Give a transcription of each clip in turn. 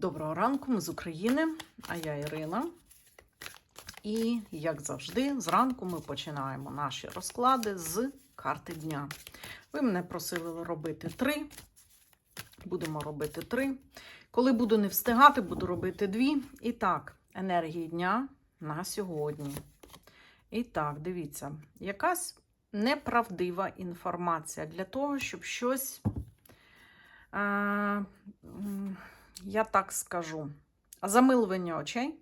Доброго ранку, ми з України, а я Ірина. І, як завжди, зранку ми починаємо наші розклади з карти дня. Ви мене просили робити три. Будемо робити три. Коли буду не встигати, буду робити дві. І так, енергії дня на сьогодні. І так, дивіться, якась неправдива інформація для того, щоб щось. М, я так скажу, замилування очей,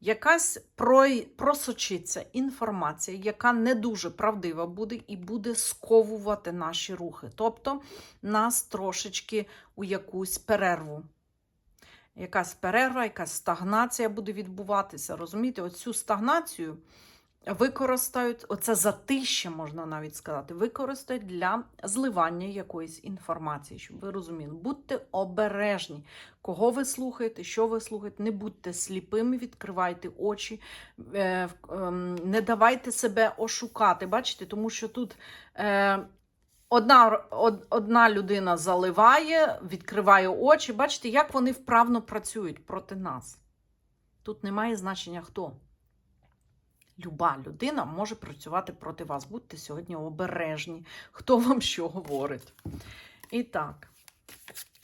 якась про, просочиться інформація, яка не дуже правдива буде і буде сковувати наші рухи. Тобто нас трошечки у якусь перерву. Якась перерва, якась стагнація буде відбуватися. Розумієте, оцю стагнацію використають, оце затище, можна навіть сказати, використають для зливання якоїсь інформації, щоб ви розуміли. Будьте обережні, кого ви слухаєте, що ви слухаєте, не будьте сліпими, відкривайте очі, е, ем, не давайте себе ошукати. Бачите, тому що тут. Е, Одна од, одна людина заливає, відкриває очі. Бачите, як вони вправно працюють проти нас. Тут немає значення хто. Люба людина може працювати проти вас. Будьте сьогодні обережні, хто вам що говорить. І так,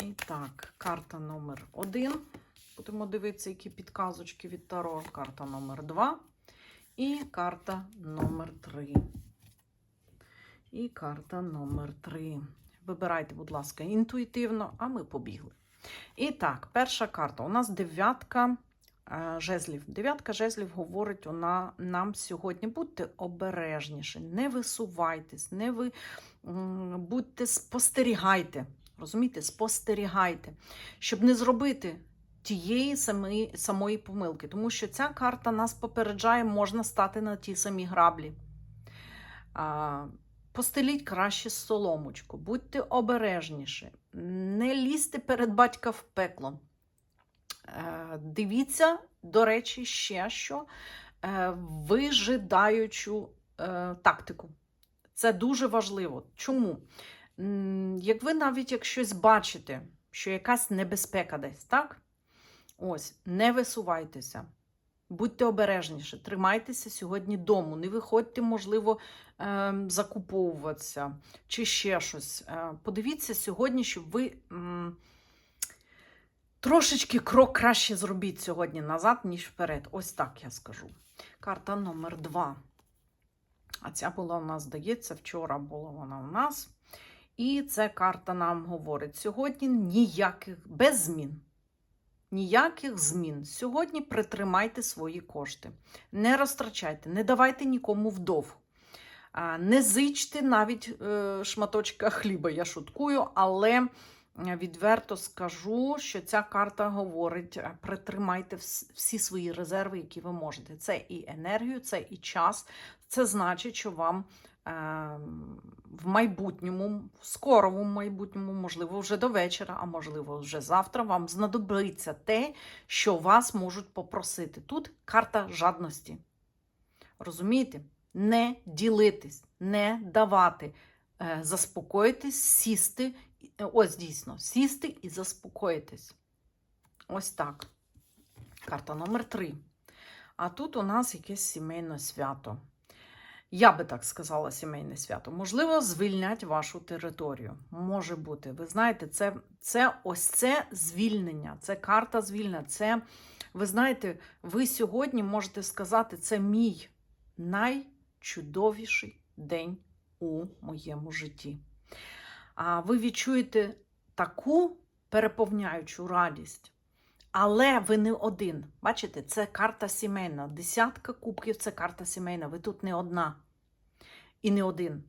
і так, карта номер один. Будемо дивитися, які підказочки від Таро. Карта номер два. І карта номер три. І карта номер три. Вибирайте, будь ласка, інтуїтивно, а ми побігли. І так, перша карта. У нас дев'ятка жезлів. Дев'ятка жезлів говорить вона нам сьогодні. Будьте обережніші, не висувайтесь, не ви будьте спостерігайте. Розумієте, спостерігайте, щоб не зробити тієї самої, самої помилки. Тому що ця карта нас попереджає, можна стати на ті самі граблі. А, Постеліть краще соломочку, будьте обережніші, не лізьте перед батька в пекло. Е, Дивіться, до речі, ще що е, вижидаючу е, тактику. Це дуже важливо. Чому? Як ви навіть як щось бачите, що якась небезпека десь, так? Ось, не висувайтеся. Будьте обережніші, тримайтеся сьогодні дому, не виходьте, можливо, ем, закуповуватися чи ще щось. Подивіться сьогодні, щоб ви трошечки крок краще зробіть сьогодні назад, ніж вперед. Ось так я скажу. Карта номер два. А ця була у нас, здається, вчора була вона у нас. І ця карта нам говорить: сьогодні ніяких без змін. Ніяких змін. Сьогодні притримайте свої кошти. Не розтрачайте, не давайте нікому вдов. Не зичте навіть е, шматочка хліба, я шуткую, але відверто скажу, що ця карта говорить: е, притримайте всі свої резерви, які ви можете. Це і енергію, це і час. Це значить, що вам е, в майбутньому, в скорому майбутньому, можливо, вже до вечора, а можливо, вже завтра, вам знадобиться те, що вас можуть попросити. Тут карта жадності. Розумієте? Не ділитись, не давати, е, заспокоїтись, сісти. Е, Ось дійсно, сісти і заспокоїтись. Ось так. Карта номер три. А тут у нас якесь сімейне свято. Я би так сказала, сімейне свято. Можливо, звільнять вашу територію. Може бути. Ви знаєте, це, це ось це звільнення, це карта звільнення. Це, ви знаєте, ви сьогодні можете сказати, це мій найчудовіший день у моєму житті. Ви відчуєте таку переповняючу радість. Але ви не один. Бачите, це карта сімейна. Десятка кубків це карта сімейна. Ви тут не одна і не один.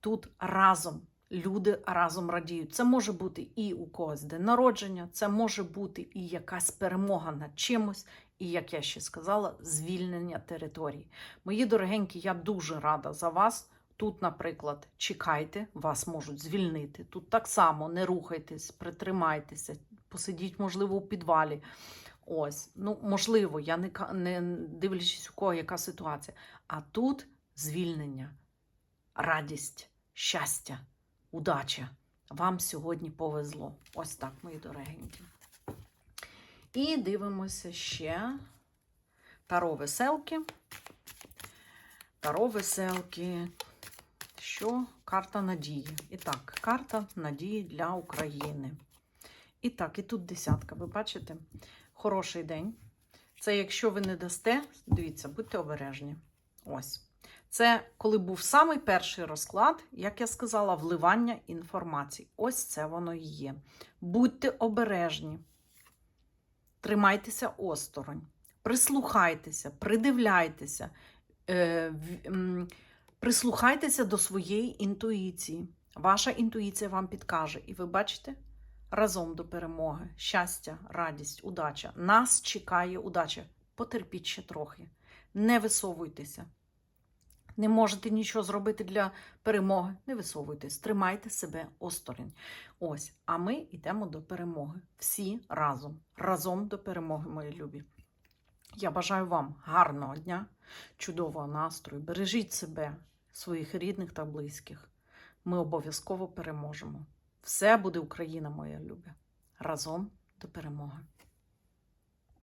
Тут разом. Люди разом радіють. Це може бути і у когось день народження, це може бути і якась перемога над чимось, і, як я ще сказала, звільнення території. Мої дорогенькі, я дуже рада за вас. Тут, наприклад, чекайте, вас можуть звільнити. Тут так само не рухайтесь, притримайтеся, посидіть, можливо, у підвалі. Ось, ну, можливо, я не, не дивлячись, у кого яка ситуація. А тут звільнення, радість, щастя, удача. Вам сьогодні повезло. Ось так, мої дорогенькі. І дивимося ще таро веселки. Таро веселки. Що? Карта надії. І так, карта надії для України. І так, і тут десятка. Ви бачите? Хороший день. Це якщо ви не дасте, дивіться, будьте обережні. Ось. Це коли був самий перший розклад, як я сказала, вливання інформації. Ось це воно і є. Будьте обережні, тримайтеся осторонь, прислухайтеся, придивляйтеся, е, прислухайтеся до своєї інтуїції. Ваша інтуїція вам підкаже. І ви бачите, разом до перемоги, щастя, радість, удача. Нас чекає удача. Потерпіть ще трохи. Не висовуйтеся. Не можете нічого зробити для перемоги. Не висовуйтесь, тримайте себе осторонь. Ось, а ми йдемо до перемоги. Всі разом. Разом до перемоги, мої любі. Я бажаю вам гарного дня, чудового настрою. Бережіть себе, своїх рідних та близьких. Ми обов'язково переможемо. Все буде Україна, моя любе. Разом до перемоги.